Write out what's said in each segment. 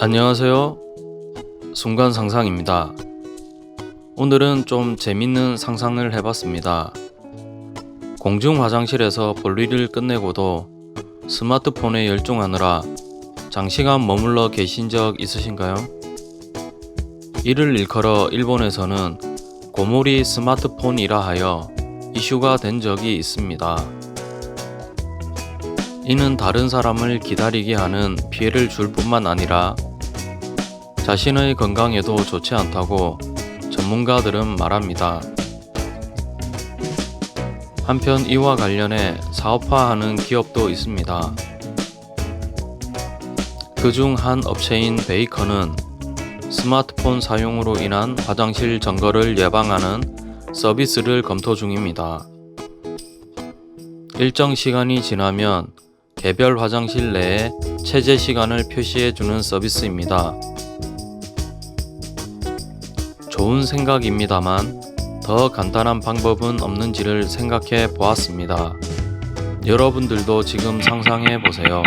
안녕하세요. 순간 상상입니다. 오늘은 좀 재밌는 상상을 해봤습니다. 공중 화장실에서 볼일을 끝내고도 스마트폰에 열중하느라 장시간 머물러 계신 적 있으신가요? 이를 일컬어 일본에서는 고몰이 스마트폰이라 하여 이슈가 된 적이 있습니다. 이는 다른 사람을 기다리게 하는 피해를 줄 뿐만 아니라 자신의 건강에도 좋지 않다고 전문가들은 말합니다. 한편 이와 관련해 사업화하는 기업도 있습니다. 그중 한 업체인 베이커는 스마트폰 사용으로 인한 화장실 점거를 예방하는 서비스를 검토 중입니다. 일정 시간이 지나면 개별 화장실 내에 체제 시간을 표시해 주는 서비스입니다. 좋은 생각입니다만 더 간단한 방법은 없는지를 생각해 보았습니다. 여러분들도 지금 상상해 보세요.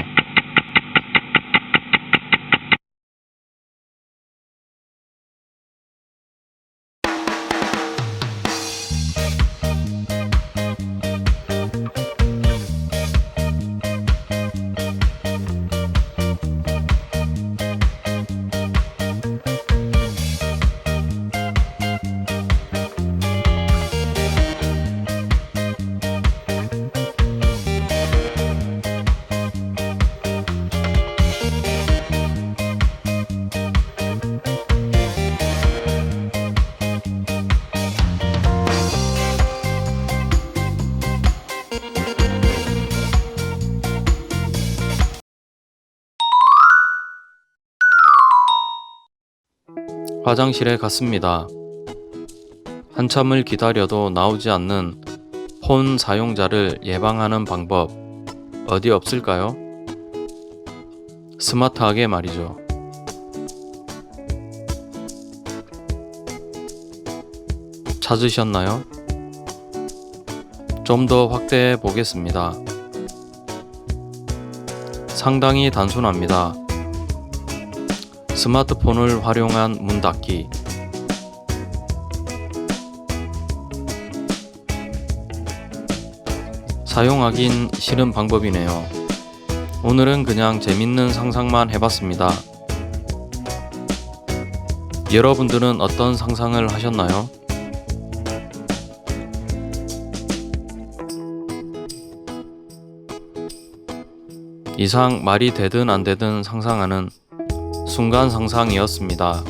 화장실에 갔습니다. 한참을 기다려도 나오지 않는 폰 사용자를 예방하는 방법 어디 없을까요? 스마트하게 말이죠. 찾으셨나요? 좀 더 확대해 보겠습니다. 상당히 단순합니다. 스마트폰을 활용한 문 닫기. 사용하긴 싫은 방법이네요. 오늘은 그냥 재밌는 상상만 해봤습니다. 여러분들은 어떤 상상을 하셨나요? 이상 말이 되든 안 되든 상상하는 순간 상상이었습니다.